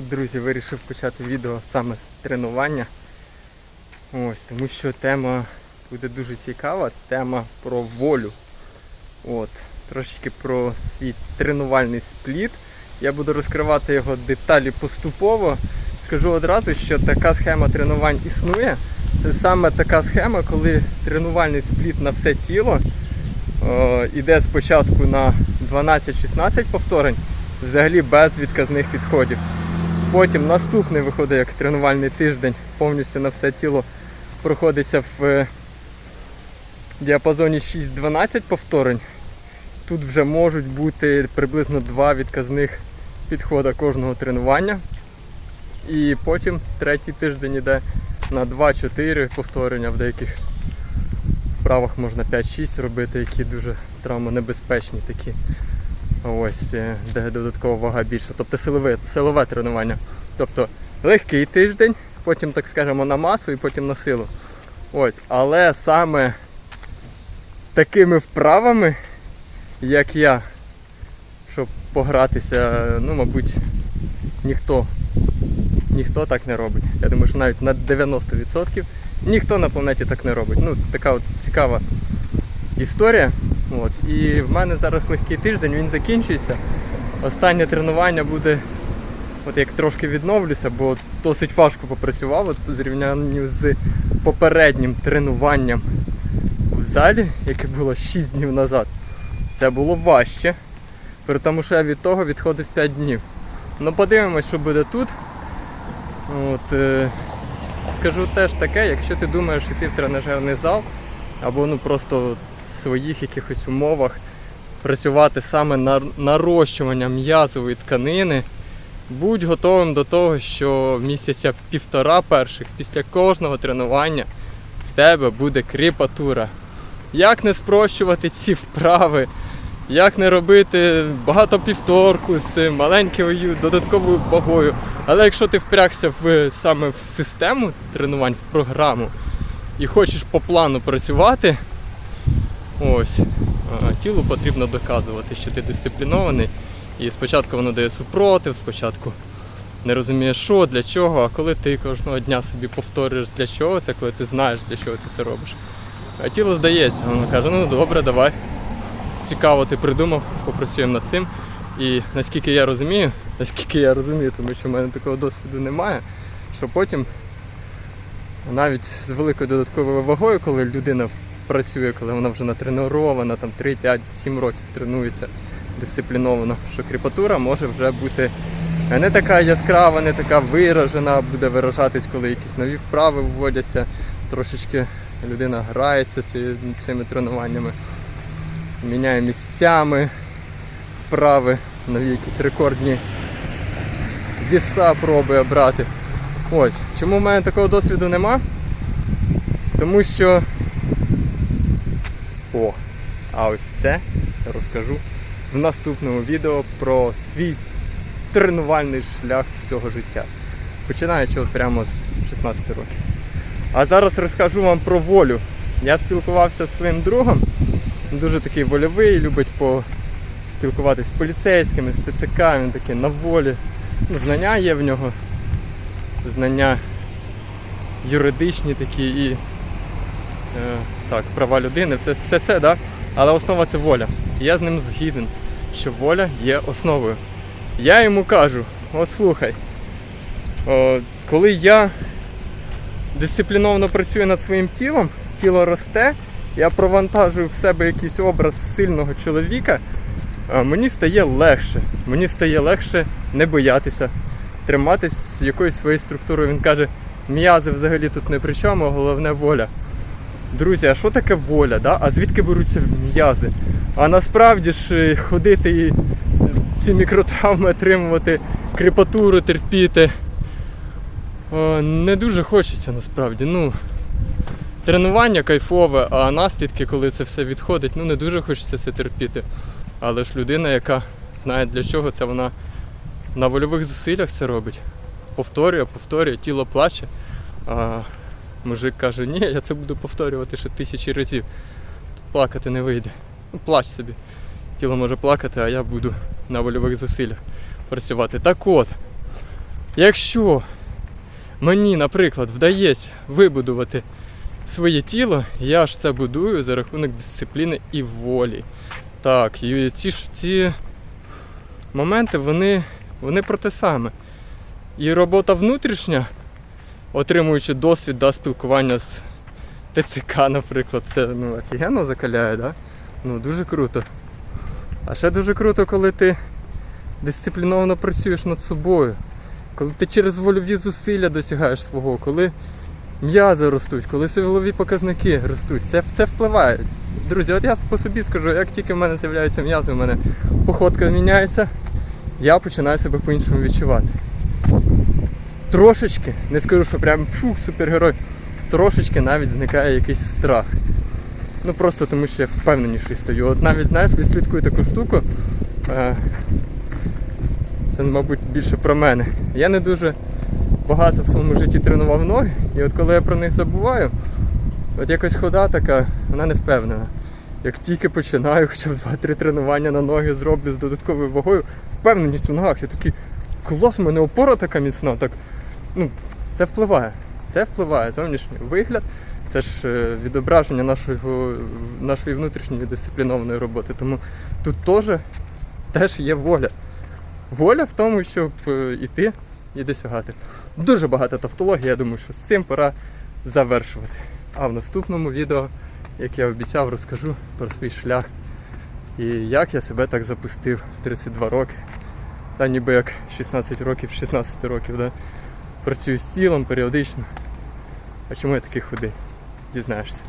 От, друзі, вирішив почати відео саме з тренування. Ось, тому що тема буде дуже цікава, тема про волю. От, трошечки про свій тренувальний спліт. Я буду розкривати його деталі поступово. Скажу одразу, що така схема тренувань існує. Це саме така схема, коли тренувальний спліт на все тіло е, іде спочатку на 12-16 повторень, взагалі без відказних підходів. Потім наступний виходить як тренувальний тиждень, повністю на все тіло проходиться в е, діапазоні 6-12 повторень. Тут вже можуть бути приблизно два відказних підходи кожного тренування. І потім третій тиждень іде на 2-4 повторення в деяких вправах можна 5-6 робити, які дуже травмонебезпечні такі. Ось, е, де додаткова вага більша. Тобто силове, силове тренування. Тобто легкий тиждень, потім, так скажемо, на масу і потім на силу. Ось, але саме такими вправами, як я, щоб погратися, ну, мабуть, ніхто, ніхто так не робить. Я думаю, що навіть на 90% ніхто на планеті так не робить. Ну, така от цікава історія. От. І в мене зараз легкий тиждень, він закінчується. Останнє тренування буде, от як трошки відновлюся, бо досить важко попрацював от, по зрівнянню з попереднім тренуванням в залі, яке було 6 днів назад. Це було важче, при тому, що я від того відходив 5 днів. Ну подивимось, що буде тут. От, е, скажу теж таке, якщо ти думаєш йти в тренажерний зал, або ну просто в своїх якихось умовах працювати саме на нарощування м'язової тканини, будь готовим до того, що місяця півтора перших після кожного тренування в тебе буде кріпатура. Як не спрощувати ці вправи, як не робити багато півторку з маленькою додатковою вагою. Але якщо ти впрягся в саме в систему тренувань, в програму і хочеш по плану працювати, ось тілу потрібно доказувати, що ти дисциплінований. І спочатку воно дає супротив, спочатку не розумієш, що, для чого, а коли ти кожного дня собі повторюєш для чого це, коли ти знаєш, для чого ти це робиш. А тіло здається, воно каже, ну добре, давай. Цікаво, ти придумав, попрацюємо над цим. І наскільки я розумію, наскільки я розумію, тому що в мене такого досвіду немає, що потім навіть з великою додатковою вагою, коли людина працює, коли вона вже натренована, там 3, 5, 7 років тренується дисципліновано, що кріпатура може вже бути не така яскрава, не така виражена, буде виражатись, коли якісь нові вправи вводяться, трошечки людина грається цими тренуваннями, міняє місцями вправи, нові якісь рекордні віса пробує брати. Ось. Чому в мене такого досвіду нема? Тому що. О, а ось це розкажу в наступному відео про свій тренувальний шлях всього життя. Починаючи от прямо з 16 років. А зараз розкажу вам про волю. Я спілкувався зі своїм другом, дуже такий вольовий, любить поспілкуватися з поліцейськими, з ТЦК, він такий на волі. Ну, знання є в нього, знання юридичні такі і е, так, права людини, все, все це, да? Але основа це воля. Я з ним згіден, що воля є основою. Я йому кажу, от слухай, о, коли я дисципліновано працюю над своїм тілом, тіло росте, я провантажую в себе якийсь образ сильного чоловіка, мені стає легше. Мені стає легше не боятися, триматись якоюсь своєю структурою. Він каже, м'язи взагалі тут не при чому, головне воля. Друзі, а що таке воля? Да? А звідки беруться м'язи? А насправді ж е, ходити і е, ці мікротравми отримувати, кріпатуру терпіти. е, Не дуже хочеться насправді. Ну, тренування кайфове, а наслідки, коли це все відходить, ну не дуже хочеться це терпіти. Але ж людина, яка знає для чого це, вона на вольових зусиллях це робить. Повторює, повторює, тіло плаче. Мужик каже, ні, я це буду повторювати ще тисячі разів. Плакати не вийде. Ну, плач собі. Тіло може плакати, а я буду на вольових зусиллях працювати. Так от, Якщо мені, наприклад, вдається вибудувати своє тіло, я ж це будую за рахунок дисципліни і волі. Так, і ці ці моменти, вони, вони про те саме. І робота внутрішня, отримуючи досвід да, спілкування з ТЦК, наприклад, це ну, офігенно закаляє, да? ну дуже круто. А ще дуже круто, коли ти дисципліновано працюєш над собою, коли ти через вольові зусилля досягаєш свого, коли м'язи ростуть, коли силові показники ростуть, це, це впливає. Друзі, от я по собі скажу, як тільки в мене з'являються м'язи, в мене походка міняється, я починаю себе по-іншому відчувати. Трошечки, не скажу, що прям пшух, супергерой, трошечки навіть зникає якийсь страх. Ну просто тому що я впевненіший стаю. От навіть знаєш, відслідкую таку штуку. Е, це, мабуть, більше про мене. Я не дуже багато в своєму житті тренував ноги, і от коли я про них забуваю, от якось хода така, вона не впевнена. Як тільки починаю, хоча б 2-3 тренування на ноги зроблю з додатковою вагою, впевненість в ногах, я такий клас, у мене опора така міцна, так ну, це впливає. Це впливає зовнішній вигляд, це ж е, відображення нашого, нашої внутрішньої дисциплінованої роботи. Тому тут теж, теж є воля. Воля в тому, щоб е, іти і досягати. Дуже багато тавтології, я думаю, що з цим пора завершувати. А в наступному відео, як я обіцяв, розкажу про свій шлях і як я себе так запустив в 32 роки. Та ніби як 16 років, 16 років, да? Працюю з тілом періодично. А чому я такий худий? Дізнаєшся.